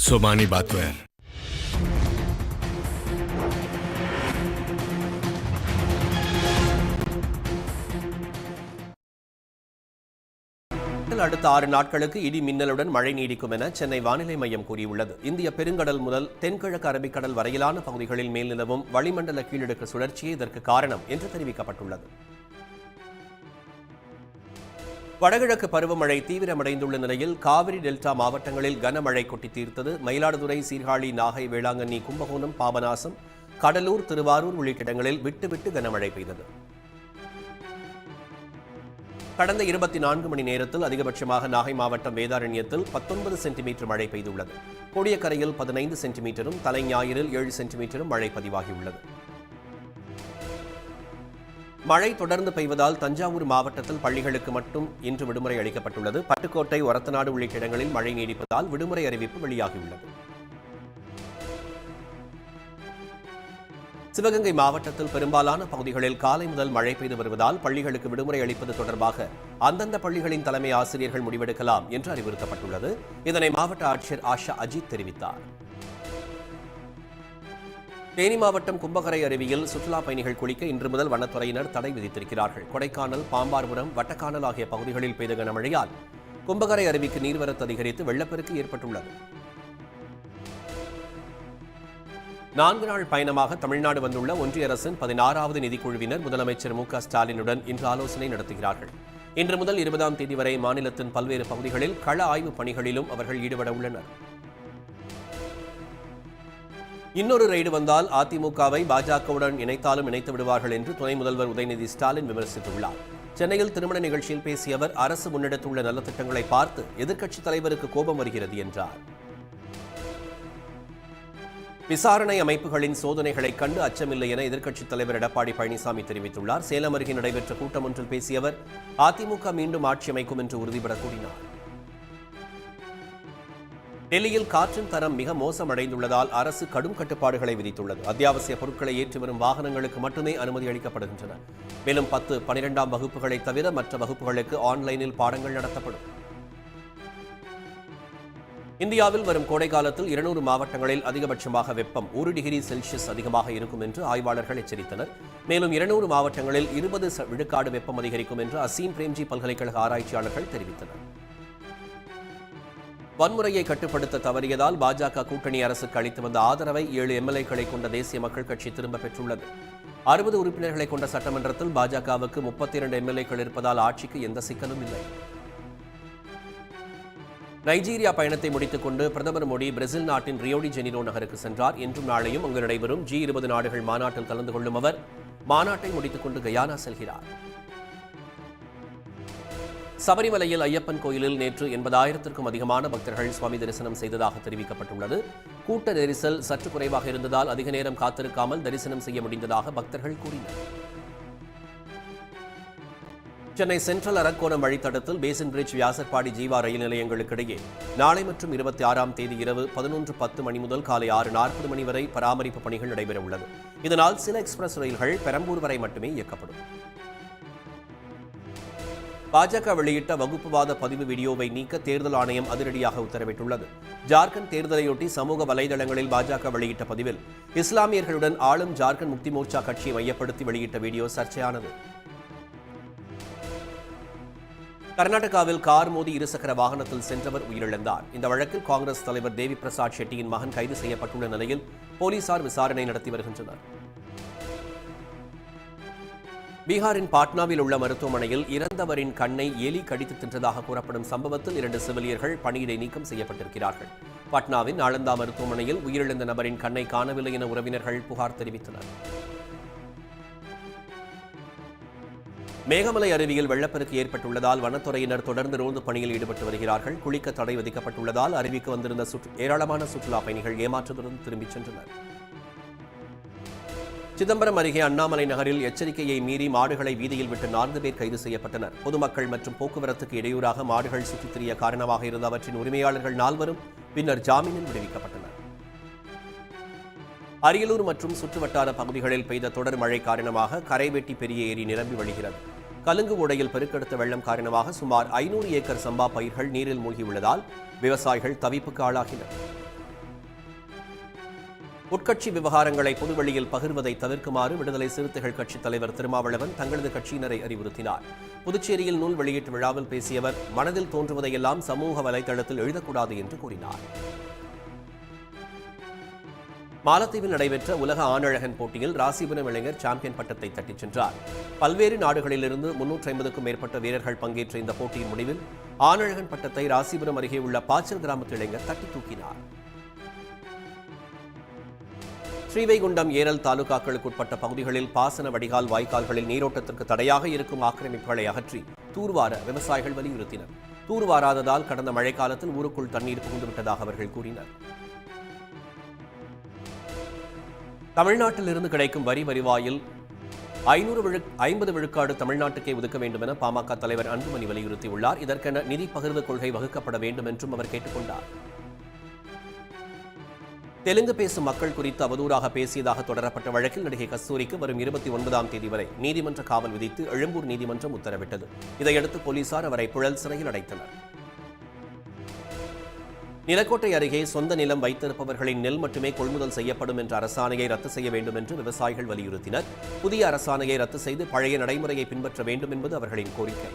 सोमानी बातवेर அடுத்த ஆறு நாட்களுக்கு இடி மின்னலுடன் மழை நீடிக்கும் என சென்னை வானிலை மையம் கூறியுள்ளது இந்திய பெருங்கடல் முதல் தென்கிழக்கு அரபிக்கடல் வரையிலான பகுதிகளில் மேல் நிலவும் வளிமண்டல கீழடுக்கு சுழற்சியே இதற்கு காரணம் என்று தெரிவிக்கப்பட்டுள்ளது வடகிழக்கு பருவமழை தீவிரமடைந்துள்ள நிலையில் காவிரி டெல்டா மாவட்டங்களில் கனமழை கொட்டி தீர்த்தது மயிலாடுதுறை சீர்காழி நாகை வேளாங்கண்ணி கும்பகோணம் பாபநாசம் கடலூர் திருவாரூர் உள்ளிட்ட இடங்களில் விட்டு விட்டு கனமழை பெய்தது. கடந்த இருபத்தி நான்கு மணி நேரத்தில் அதிகபட்சமாக நாகை மாவட்டம் வேதாரண்யத்தில் பத்தொன்பது சென்டிமீட்டர் மழை பெய்துள்ளது. கோடியக்கரையில் பதினைந்து சென்டிமீட்டரும் தலைஞாயிறில் ஏழு சென்டிமீட்டரும் மழை பதிவாகியுள்ளது. மழை தொடர்ந்து பெய்வதால் தஞ்சாவூர் மாவட்டத்தில் பள்ளிகளுக்கு மட்டும் இன்று விடுமுறை அளிக்கப்பட்டுள்ளது. பட்டுக்கோட்டை ஒரத்தநாடு உள்ளிட்ட இடங்களில் மழை நீடிப்பதால் விடுமுறை அறிவிப்பு வெளியாகியுள்ளது. சிவகங்கை மாவட்டத்தில் பெரும்பாலான பகுதிகளில் காலை முதல் மழை பெய்து வருவதால் பள்ளிகளுக்கு விடுமுறை அளிப்பது தொடர்பாக அந்தந்த பள்ளிகளின் தலைமை ஆசிரியர்கள் முடிவெடுக்கலாம் என்று அறிவுறுத்தப்பட்டுள்ளது. இதனை மாவட்ட ஆட்சியர் ஆஷா அஜித் தெரிவித்தார். தேனி மாவட்டம் கும்பகரை அருவியில் சுற்றுலா பயணிகள் குளிக்க இன்று முதல் வனத்துறையினர் தடை விதித்திருக்கிறார்கள். கொடைக்கானல் பாம்பார்புரம் வட்டக்கானல் ஆகிய பகுதிகளில் பெய்த கனமழையால் கும்பகரை அருவிக்கு நீர்வரத்து அதிகரித்து வெள்ளப்பெருக்கு ஏற்பட்டுள்ளது. நான்கு நாள் பயணமாக தமிழ்நாடு வந்துள்ள ஒன்றிய அரசின் பதினாறாவது நிதிக்குழுவினர் முதலமைச்சர் மு க ஸ்டாலினுடன் இன்று ஆலோசனை நடத்துகிறார்கள். இன்று முதல் இருபதாம் தேதி வரை மாநிலத்தின் பல்வேறு பகுதிகளில் கள ஆய்வுப் பணிகளிலும் அவர்கள் ஈடுபட உள்ளனர். இன்னொரு ரெய்டு வந்தால் அதிமுகவை பாஜகவுடன் இணைத்தாலும் இணைத்து விடுவார்கள் என்று துணை முதல்வர் உதயநிதி ஸ்டாலின் விமர்சித்துள்ளார். சென்னையில் திருமண நிகழ்ச்சியில் பேசிய அவர் அரசு முன்னெடுத்துள்ள நலத்திட்டங்களை பார்த்து எதிர்க்கட்சித் தலைவருக்கு கோபம் வருகிறது என்றார். விசாரணை அமைப்புகளின் சோதனைகளை கண்டு அச்சமில்லை என எதிர்க்கட்சித் தலைவர் எடப்பாடி பழனிசாமி தெரிவித்துள்ளார். சேலம் அருகே நடைபெற்ற கூட்டம் ஒன்றில் பேசிய அவர் அதிமுக மீண்டும் ஆட்சி அமைக்கும் என்று உறுதிபட கூறினார். டெல்லியில் காற்றின் தரம் மிக மோசமடைந்துள்ளதால் அரசு கடும் கட்டுப்பாடுகளை விதித்துள்ளது. அத்தியாவசிய பொருட்களை ஏற்றி வரும் வாகனங்களுக்கு மட்டுமே அனுமதி அளிக்கப்படுகின்றன. மேலும் பத்து பனிரெண்டாம் வகுப்புகளை தவிர மற்ற வகுப்புகளுக்கு ஆன்லைனில் பாடங்கள் நடத்தப்படும். இந்தியாவில் வரும் கோடை காலத்தில் இருநூறு மாவட்டங்களில் அதிகபட்சமாக வெப்பம் ஒரு டிகிரி செல்சியஸ் அதிகமாக இருக்கும் என்று ஆய்வாளர்கள் எச்சரித்தனர். மேலும் இருநூறு மாவட்டங்களில் இருபது விழுக்காடு வெப்பம் அதிகரிக்கும் என்று அசீம் பிரேம்ஜி பல்கலைக்கழக ஆராய்ச்சியாளர்கள் தெரிவித்தனர். வன்முறையை கட்டுப்படுத்த தவறியதால் பாஜக கூட்டணி அரசுக்கு அளித்து வந்த ஆதரவை ஏழு எம்எல்ஏக்களை கொண்ட தேசிய மக்கள் கட்சி திரும்ப பெற்றுள்ளது. அறுபது உறுப்பினர்களை கொண்ட சட்டமன்றத்தில் பாஜகவுக்கு முப்பத்தி இரண்டு எம்எல்ஏக்கள் இருப்பதால் ஆட்சிக்கு எந்த சிக்கலும் இல்லை. நைஜீரியா பயணத்தை முடித்துக் கொண்டு பிரதமர் மோடி பிரேசில் நாட்டின் ரியோடி ஜெனிரோ நகருக்கு சென்றார். இன்றும் நாளையும் அங்கு நடைபெறும் ஜி இருபது நாடுகள் மாநாட்டில் கலந்து கொள்ளும் அவர் மாநாட்டை முடித்துக் கொண்டு கயானா செல்கிறார். சபரிமலையில் ஐயப்பன் கோயிலில் நேற்று எண்பதாயிரத்திற்கும் அதிகமான பக்தர்கள் சுவாமி தரிசனம் செய்ததாக தெரிவிக்கப்பட்டுள்ளது. கூட்ட நெரிசல் சற்று குறைவாக இருந்ததால் அதிக நேரம் காத்திருக்காமல் தரிசனம் செய்ய முடிந்ததாக பக்தர்கள் கூறினர். சென்னை சென்ட்ரல் அரக்கோணம் வழித்தடத்தில் பேசன் பிரிட்ஜ் வியாசர்பாடி ஜீவா ரயில் நிலையங்களுக்கிடையே நாளை மற்றும் இருபத்தி ஆறாம் தேதி இரவு பதினொன்று பத்து மணி முதல் காலை ஆறு நாற்பது மணி வரை பராமரிப்பு பணிகள் நடைபெற உள்ளது இதனால் சில எக்ஸ்பிரஸ் ரயில்கள் பெரம்பூர் வரை மட்டுமே இயக்கப்படும். பாஜக வெளியிட்ட வகுப்புவாத பதிவு வீடியோவை நீக்க தேர்தல் ஆணையம் அதிரடியாக உத்தரவிட்டுள்ளது. ஜார்க்கண்ட் தேர்தலையொட்டி சமூக வலைதளங்களில் பாஜக வெளியிட்ட பதிவில் இஸ்லாமியர்களுடன் ஆளும் ஜார்க்கண்ட் முக்தி மோர்ச்சா கட்சியை மையப்படுத்தி வெளியிட்ட வீடியோ சர்ச்சையானது. கர்நாடகாவில் கார் மோதி இருசக்கர வாகனத்தில் சென்றவர் உயிரிழந்தார். இந்த வழக்கில் காங்கிரஸ் தலைவர் தேவி பிரசாத் ஷெட்டியின் மகன் கைது செய்யப்பட்டுள்ள நிலையில் போலீசார் விசாரணை நடத்தி வருகின்றனர். பீகாரின் பாட்னாவில் உள்ள மருத்துவமனையில் இறந்தவரின் கண்ணை எலி கடித்து தின்றதாக கூறப்படும் சம்பவத்தில் இரண்டு செவிலியர்கள் பணியிடை நீக்கம் செய்யப்பட்டிருக்கிறார்கள். பாட்னாவின் ஆளந்தா மருத்துவமனையில் உயிரிழந்த நபரின் கண்ணை காணவில்லை என உறவினர்கள் புகார் தெரிவித்தனர். மேகமலை அருவியில் வெள்ளப்பெருக்கு ஏற்பட்டுள்ளதால் வனத்துறையினர் தொடர்ந்து ரோந்து பணியில் ஈடுபட்டு வருகிறார்கள். குளிக்க தடை விதிக்கப்பட்டுள்ளதால் அருவிக்கு வந்திருந்த ஏராளமான சுற்றுலா பயணிகள் ஏமாற்றத்துடன் திரும்பிச் சென்றனர். சிதம்பரம் அருகே அண்ணாமலை நகரில் எச்சரிக்கையை மீறி மாடுகளை வீதியில் விட்டு நான்கு பேர் கைது செய்யப்பட்டனர். பொதுமக்கள் மற்றும் போக்குவரத்துக்கு இடையூறாக மாடுகள் சுற்றித் திரிய காரணமாக இருந்த அவற்றின் உரிமையாளர்கள் நால்வரும் பின்னர் ஜாமீனில் விடுவிக்கப்பட்டனர். அரியலூர் மற்றும் சுற்றுவட்டார பகுதிகளில் பெய்த தொடர் மழை காரணமாக கரைவெட்டி பெரிய ஏரி நிரம்பி வழிகிறது. கலுங்கு ஓடையில் பெருக்கெடுத்த வெள்ளம் காரணமாக சுமார் ஐநூறு ஏக்கர் சம்பா பயிர்கள் நீரில் மூழ்கியுள்ளதால் விவசாயிகள் தவிப்புக்கு ஆளாகினர். உட்கட்சி விவகாரங்களை பொதுவெளியில் பகிர்வதை தவிர்க்குமாறு விடுதலை சிறுத்தைகள் கட்சித் தலைவர் திருமாவளவன் தங்களது கட்சியினரை அறிவுறுத்தினார். புதுச்சேரியில் நூல் வெளியீட்டு விழாவில் பேசிய அவர் மனதில் தோன்றுவதையெல்லாம் சமூக வலைதளத்தில் எழுதக்கூடாது என்று கூறினார். மாலத்தீவில் நடைபெற்ற உலக ஆணழகன் போட்டியில் ராசிபுரம் இளைஞர் சாம்பியன் பட்டத்தை தட்டிச் சென்றார். பல்வேறு நாடுகளிலிருந்து முன்னூற்றி ஐம்பதுக்கும் மேற்பட்ட வீரர்கள் பங்கேற்ற இந்த போட்டியின் முடிவில் ஆணழகன் பட்டத்தை ராசிபுரம் அருகே உள்ள பாச்சல் கிராமத்து இளைஞர் தட்டி தூக்கினார். ஸ்ரீவைகுண்டம் ஏரல் தாலுகாக்களுக்கு உட்பட்ட பகுதிகளில் பாசன வடிகால் வாய்க்கால்களில் நீரோட்டத்திற்கு தடையாக இருக்கும் ஆக்கிரமிப்புகளை அகற்றி தூர்வார விவசாயிகள் வலியுறுத்தினர். தூர்வாராததால் கடந்த மழைக்காலத்தில் ஊருக்குள் தண்ணீர் புகுந்துவிட்டதாக அவர்கள் கூறினர். தமிழ்நாட்டிலிருந்து கிடைக்கும் வரி வரிவாயில் ஐநூறு விழு ஐம்பது விழுக்காடு தமிழ்நாட்டுக்கே ஒதுக்க வேண்டும் என பாமக தலைவர் அன்புமணி வலியுறுத்தியுள்ளார். இதற்கென நிதி பகிர்வு கொள்கை வகுக்கப்பட வேண்டும் என்றும் அவர் கேட்டுக்கொண்டார். தெலுங்கு பேசும் மக்கள் குறித்து அவதூறாக பேசியதாக தொடரப்பட்ட வழக்கில் நடிகை கஸ்தூரிக்கு வரும் இருபத்தி ஒன்பதாம் தேதி வரை நீதிமன்ற காவல் விதித்து எழும்பூர் நீதிமன்றம் உத்தரவிட்டது. இதையடுத்து போலீசார் அவரை புழல் சிறையில் அடைத்தனர். நிலக்கோட்டை அருகே சொந்த நிலம் வைத்திருப்பவர்களின் நெல் மட்டுமே கொள்முதல் செய்யப்படும் என்ற அரசாணையை ரத்து செய்ய வேண்டும் என்று விவசாயிகள் வலியுறுத்தினர். புதிய அரசாணையை ரத்து செய்து பழைய நடைமுறையை பின்பற்ற வேண்டும் என்பது அவர்களின் கோரிக்கை.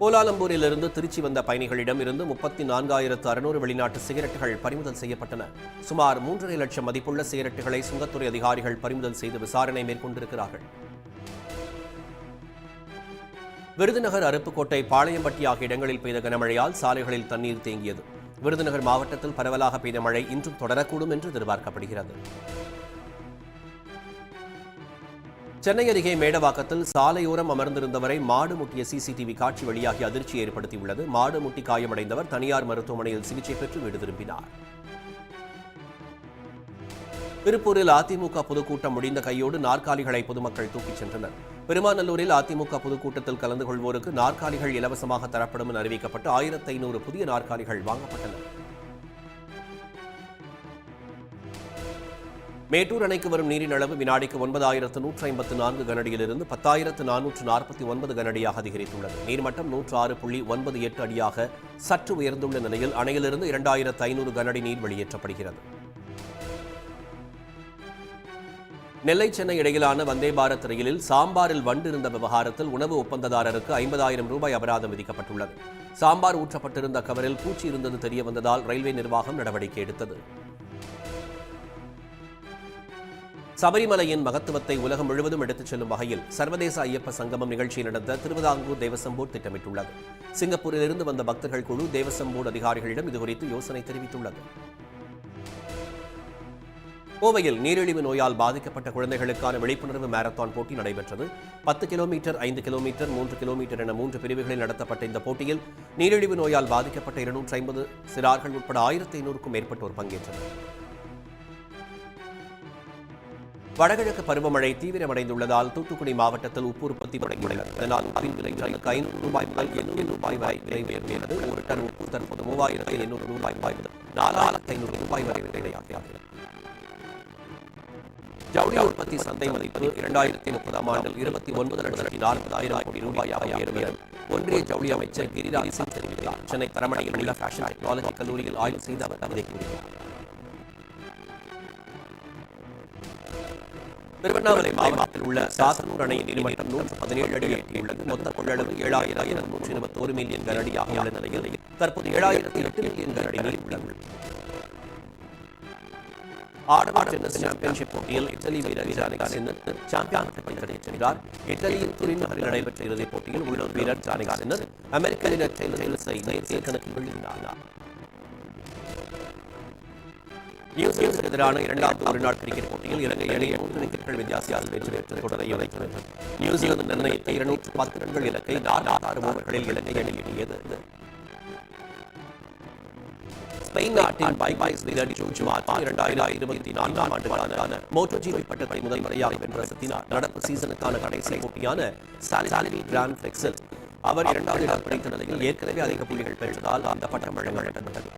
கோலாலம்பூரிலிருந்து திருச்சி வந்த பயணிகளிடம் இருந்து முப்பத்தி நான்காயிரத்து அறுநூறு வெளிநாட்டு சிகரெட்டுகள் பறிமுதல் செய்யப்பட்டன. சுமார் மூன்றரை லட்சம் மதிப்புள்ள சிகரெட்டுகளை சுங்கத்துறை அதிகாரிகள் பறிமுதல் செய்து விசாரணை மேற்கொண்டிருக்கிறார்கள். விருதுநகர் அருப்புக்கோட்டை பாளையம்பட்டி ஆகிய இடங்களில் பெய்த கனமழையால் சாலைகளில் தண்ணீர் தேங்கியது. விருதுநகர் மாவட்டத்தில் பரவலாக பெய்த மழை இன்றும் தொடரக்கூடும் என்று எதிர்பார்க்கப்படுகிறது. சென்னை அருகே மேடவாக்கத்தில் சாலையோரம் அமர்ந்திருந்தவரை மாடு முட்டிய சிசிடிவி காட்சி வெளியாகி அதிர்ச்சி ஏற்படுத்தியுள்ளது. மாடு முட்டி காயமடைந்தவர் தனியார் மருத்துவமனையில் சிகிச்சை பெற்று வீடு திரும்பினார். திருப்பூரில் அதிமுக பொதுக்கூட்டம் முடிந்த கையோடு நாற்காலிகளை பொதுமக்கள் தூக்கிச் சென்றனர். பெருமாநல்லூரில் அதிமுக பொதுக்கூட்டத்தில் கலந்து கொள்வோருக்கு நாற்காலிகள் இலவசமாக தரப்படும் என அறிவிக்கப்பட்டு ஆயிரத்தி ஐநூறு புதிய நாற்காலிகள் வாங்கப்பட்டன. மேட்டூர் அணைக்கு வரும் நீரின் அளவு வினாடிக்கு ஒன்பதாயிரத்து நூற்று ஐம்பத்து நான்கு கனடியிலிருந்து பத்தாயிரத்து நானூற்று நாற்பத்தி ஒன்பது கனடியாக அதிகரித்துள்ளது. நீர்மட்டம் நூற்று ஆறு புள்ளி ஒன்பது எட்டு அடியாக சற்று உயர்ந்துள்ள நிலையில் அணையிலிருந்து இரண்டாயிரத்து ஐநூறு கனடி நீர் வெளியேற்றப்படுகிறது. நெல்லை சென்னை இடையிலான வந்தே பாரத் ரயிலில் சாம்பாரில் வண்டு இருந்த விவகாரத்தில் உணவு ஒப்பந்ததாரருக்கு ஐம்பதாயிரம் ரூபாய் அபராதம் விதிக்கப்பட்டுள்ளது. சாம்பார் ஊற்றப்பட்டிருந்த கவரில் பூச்சி இருந்தது தெரிய வந்ததால் ரயில்வே நிர்வாகம் நடவடிக்கை எடுத்தது. சபரிமலையின் மகத்துவத்தை உலகம் முழுவதும் எடுத்துச் செல்லும் வகையில் சர்வதேச ஐயப்ப சங்கமம் நிகழ்ச்சி நடத்த திருவிதாங்கூர் தேவசம் போர்டு திட்டமிட்டுள்ளது. சிங்கப்பூரிலிருந்து வந்த பக்தர்கள் குழு தேவசம் போர்டு அதிகாரிகளிடம் இதுகுறித்து யோசனை தெரிவித்துள்ளது. கோவையில் நீரிழிவு நோயால் பாதிக்கப்பட்ட குழந்தைகளுக்கான விழிப்புணர்வு மாரத்தான் போட்டி நடைபெற்றது. பத்து கிலோமீட்டர் ஐந்து கிலோமீட்டர் மூன்று கிலோமீட்டர் என மூன்று பிரிவுகளில் நடத்தப்பட்ட இந்த போட்டியில் நீரிழிவு நோயால் பாதிக்கப்பட்ட இருநூற்றி ஐம்பது சிறார்கள் உட்பட ஆயிரத்தி ஐநூறுக்கும் மேற்பட்டோர் பங்கேற்றனர். வடகிழக்கு பருவமழை தீவிரமடைந்துள்ளதால் தூத்துக்குடி மாவட்டத்தில் உப்பு உற்பத்தி தொடங்கியுள்ளது இதனால் உப்பின் ஐநூறு ரூபாய் முதல் எண்ணூறு ரூபாய் வரை விலை உயர்ந்துள்ளது ஒரு டன் உப்பு தற்போது மூவாயிரத்து எண்ணூறு ரூபாய் முதல் நாலாயிரத்து ஐநூறு ரூபாய் வரை விலையாகிறது ஜவுளி உற்பத்தி சந்தை மதிப்பு இரண்டாயிரத்தி முப்பதாம் ஆண்டில் இருபத்தி ஒன்பது லட்சத்தி நாற்பதாயிரம் கோடி ரூபாயாக உயரும் ஒன்றிய ஜவுளி அமைச்சர் கிரிராஜ் சிங் தெரிவித்தார். சென்னை தரமணியில் உள்ள ஃபேஷன் டெக்னாலஜி கல்லூரியில் ஆய்வு செய்து அவர் கவிதை கூறினார். திருவண்ணாமலை மாவட்டத்தில் உள்ள சாசனூர் அணையின் நீர்மட்டம் நூற்று பதினேழு அடி எட்டியுள்ளது. மொத்த கொள்ளளவு ஏழாயிரம் நூற்றி இருபத்தோரு மில்லியன் கனடியாக உள்ள நிலையில் தற்போது ஏழாயிரத்தி எட்டு மில்லியன் கனடி நீர் உள்ளது. ஆடவர் டென்னிஸ் சாம்பியன்ஷிப் போட்டியில் இத்தாலி வீரர் ஜானிக் சின்னர் சாம்பியன் பட்டத்தை சென்றார் இத்தாலியின் துரின் நகரில் நடைபெற்ற இறுதிப் போட்டியில் உள்ள வீரர் ஜானிக் சின்னர் அமெரிக்க வீரர் டெய்லர் டெய்லர்ஸை நேர்த்திய வெள்ளினார் நியூசிலாந்துக்கு எதிரான இரண்டாவது ஒருநாள் கிரிக்கெட் போட்டியில் இலங்கை அணி மூன்று விக்கெட்டுகள் வித்தியாசத்தில் வெற்றி பெற்று தொடரை இணைக்கிறது நியூசிலாந்து நிர்ணயித்த இருநூற்று பத்து ரன்கள் இலக்கை நாற்பத்தாறு ஓவர்களில் இலங்கை அணி எட்டியது. ஸ்பெயின் நாட்டின் பைபாய்ஸ் வீரர் ஜோஜு மார்டா இரண்டாயிரத்தி இருபத்தி நான்காம் ஆண்டுக்கான மோட்டோ ஜிபி பட்டத்தை முதல் முறையாக வென்ற சத்தினார் நடப்பு சீசனுக்கான கடைசி போட்டியான சாலிசாலினி கிராண்ட் பிளெக்ஸில் அவர் இரண்டாவது இடம் பிடித்த நிலையில் ஏற்கனவே அதிக புள்ளிகள் பெற்றதால் அந்த பட்டம் வழங்கப்பட்டது.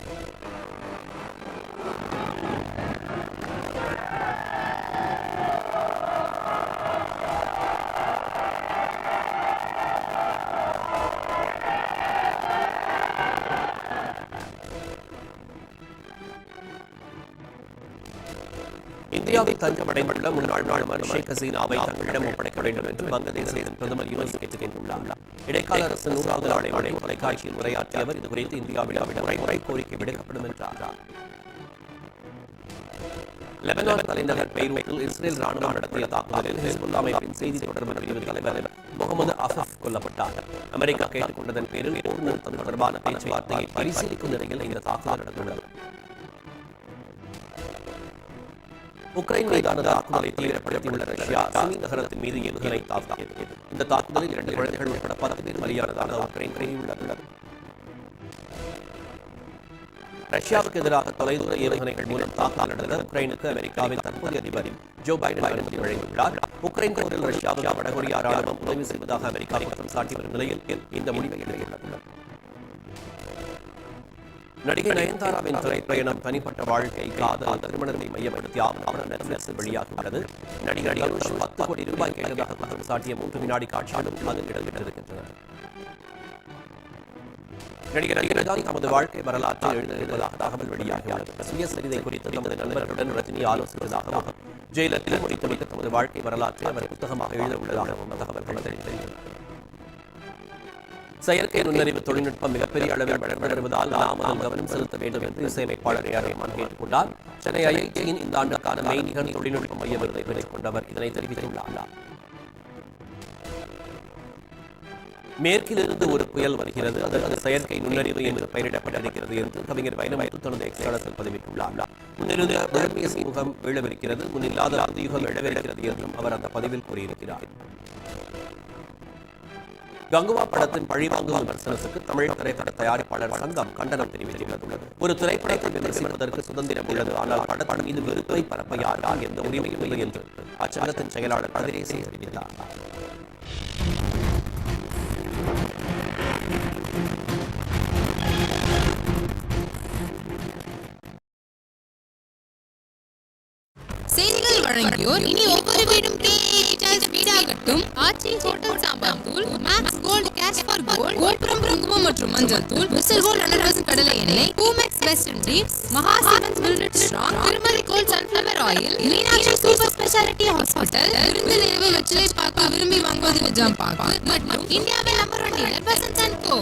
இந்தியாவில் தஞ்சமடைந்துள்ள முன்னாள் நாடுமான ஷேக் ஹசீனாவை தங்களிடம் ஒப்படைக்க வேண்டும் என்று வங்கதேசத்தின் பிரதமர் யூனிஸ் கேட்டுக்கொண்டுள்ளார். இடைக்கால அரசு நூறாவது நாளை வரை தொலைக்காட்சியில் உரையாற்றிய அவர் இதுகுறித்து இந்தியாவிடம் முறை கோரிக்கை விடுக்கப்படும் என்றார். லெபனான் தலைநகர் பெய்ரூட்டில் இஸ்ரேல் ராணுவம் நடத்திய தாக்குதலில் ஹிஸ்புல்லா அமைப்பின் செய்தி தொடர்பு பிரிவு தலைவர் முகமது அஃபப் கொல்லப்பட்டார். அமெரிக்கா கேட்டுக்கொண்டதன் பேரில் போர் நிறுத்தம் தொடர்பான பேச்சுவார்த்தையை பரிசீலிக்கும் நிலையில் இந்த தாக்குதல் நடந்துள்ளது. உக்ரைன் மீதான தாக்குதலை தீவிரப்படுத்தியுள்ள ரஷ்யா சிமி நகரத்தின் மீது ஏவுகணை தாக்கியது. இந்த தாக்குதலில் இரண்டு குழந்தைகள் உட்பட பத்து பேர் பலியானதாக உக்ரைன் கூறியுள்ளது. ரஷ்யாவுக்கு எதிராக தொலைதூர ஏவுகணைகள் மூலம் தாக்குதல் நடந்த உக்ரைனுக்கு அமெரிக்காவின் தற்போதைய அதிபர் ஜோ பைடன் அனுமதி வழங்கியுள்ளார். உக்ரைன் போரில் ரஷ்யாவுக்கு வடகொரியா ராணுவம் உதவி செய்வதாக அமெரிக்கா குற்றம் சாட்டி வரும் நிலையில் இந்த முடிவை எடுத்துள்ளது. நடிகை நயன்தாராவின் திரைப்பயணம் தனிப்பட்ட வாழ்க்கை காதல் திருமணத்தை மையப்படுத்தி ஆவணம் நெட்ஃபிளிக்ஸில் வெளியாகியுள்ளது நடிகர் அனுஷ் பத்து கோடி ரூபாய் கேட்டதாக குற்றம் சாட்டிய மூன்று வினாடி காட்சிகளும் அதில் இடம்பெற்றிருக்கின்றன. நடிகர் ரஜினிகாந்த் தமது வாழ்க்கை வரலாற்றை எழுந்திருப்பதாக தகவல் வெளியாகியுள்ளது. சுயசரிதை குறித்து தமது நண்பர்களுடன் ரஜினி ஆலோசித்ததாகவும் ஜெயிலத்தில் முடித்து வைத்த தமது வாழ்க்கை வரலாற்றை அவர் புத்தகமாக எழுத உள்ளதாகவும் தகவல்கள் தெரிவித்துள்ளது செயற்கை நுண்ணறிவு தொழில்நுட்பம் மிகப்பெரிய அளவில் வளர்ந்து வருவதால் நாம் அதில் கவனம் செலுத்த வேண்டும் என்று இசையமைப்பாளர் ஏ கேட்டுக்கொண்டார். சென்னை ஐஐடியின் இந்த ஆண்டுக்கான மெய்நிகர் தொழில்நுட்ப மைய விருதை பெற்றுக் கொண்டவர் இதனை தெரிவித்துள்ளார். மேற்கிலிருந்து ஒரு புயல் வருகிறது. அது அது செயற்கை நுண்ணறிவு என்று பெயரிடப்பட்டிருக்கிறது என்று கவிஞர் வைரமுத்து தனது எக்ஸ்தளத்தில் பதிவிட்டுள்ளார். முன்னிருந்து விளம்பிய சமூகம் விழவிருக்கிறது. முன்னில்லாத புதியுகம் எழவிருக்கிறது என்றும் அவர் அந்த பதிவில் கூறியிருக்கிறார். கங்குவா படத்தின் பழிவாங்கும் விமர்சனத்துக்கு தமிழ் திரைப்பட தயாரிப்பாளர் சங்கம் கண்டனம் தெரிவித்துள்ளது. ஒரு திரைப்படத்தை விமர்சிப்பதற்கு சுதந்திரம் உள்ளது. ஆனால் படத்தின் மீது வெறுப்பை பரப்ப யாரால் எந்த உரிமையும் இல்லை என்று அச்சங்கத்தின் செயலாளர் கதிரேசன் தெரிவித்தார். செய்திகள் வழங்கியோர் இனி ஒவ்வொரு வீடும் டிஜிட்டல் வீடாகட்டும். ஆச்சி ஹோட்டல் சாம்பார் தூள் max gold cash for gold Gopuram Kungumam மற்றும் மஞ்சள் தூள் விசில் கோல்ட் ஹண்ட்ரட் கடலை எண்ணெய் பூமெக்ஸ் வெஸ்டர்ன் டீப்ஸ் Maha cements மில்லிட் strong Thirumalai gold sunflower oil Meenakshi super speciality hospital விருந்து நிறைவு வெற்றிலை பாக்கு விரும்பி வாங்குவது நிஜாம் பாக்கு மற்றும் இந்தியாவில் number one dealer Vasanth and co